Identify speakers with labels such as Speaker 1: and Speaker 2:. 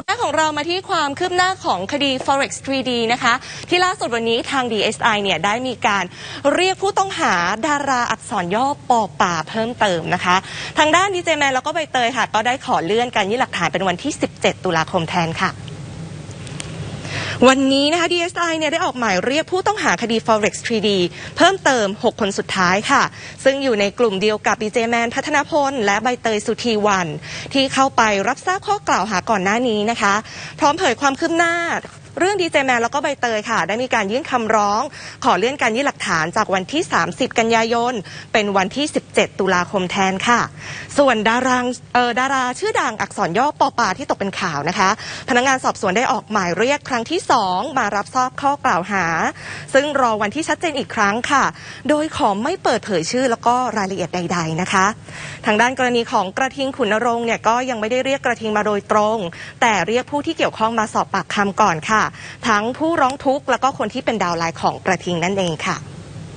Speaker 1: าวแรกของเรามาที่ความคืบหน้าของคดี forex 3D นะคะ ที่ล่าสุดวันนี้ทาง DSI เนี่ยได้มีการเรียกผู้ต้องหาดาราอักษรย่อปอป่าเพิ่มเติมนะคะ ทางด้านดีเจแมนแล้วก็ใบเตยค่ะ ก็ได้ขอเลื่อนการยื่นหลักฐานเป็นวันที่ 17 ตุลาคมแทนค่ะ วันนี้นะคะ DSI เนี่ยได้ออกหมายเรียกผู้ต้องหาคดี forex 3D เพิ่มเติม 6 คนสุดท้ายค่ะ ซึ่งอยู่ในกลุ่มเดียวกับดีเจแมนพัฒนพล และใบเตยสุธีวัน ที่เข้าไปรับทราบข้อกล่าวหาก่อนหน้านี้นะคะ พร้อมเผยความคืบหน้า เรื่องดีเจแมนแล้วก็ใบเตยค่ะ ได้มีการยื่นคำร้อง ขอเลื่อนการยื่นหลักฐานจากวันที่ 30 กันยายน เป็นวันที่ 17 ตุลาคมแทนค่ะ ส่วนดาราเออดาราชื่อดังอักษรย่อปอปาที่ตกเป็นข่าวนะคะ พนักงานสอบสวนได้ออกหมายเรียกครั้งที่ 2 มารับทราบข้อกล่าวหา ซึ่งรอวันที่ชัดเจนอีกครั้งค่ะ โดยขอไม่เปิดเผยชื่อแล้วก็รายละเอียดใด ๆนะคะ ทางด้านกรณีของกระทิงขุนนรงค์เนี่ยก็ยังไม่ได้เรียกกระทิงมาโดยตรง แต่เรียกผู้ที่เกี่ยวข้องมาสอบปากคำก่อนค่ะทั้งผู้ร้องทุกข์แล้วก็คนที่เป็นดาวไลน์ของกระทิงนั่นเองค่ะ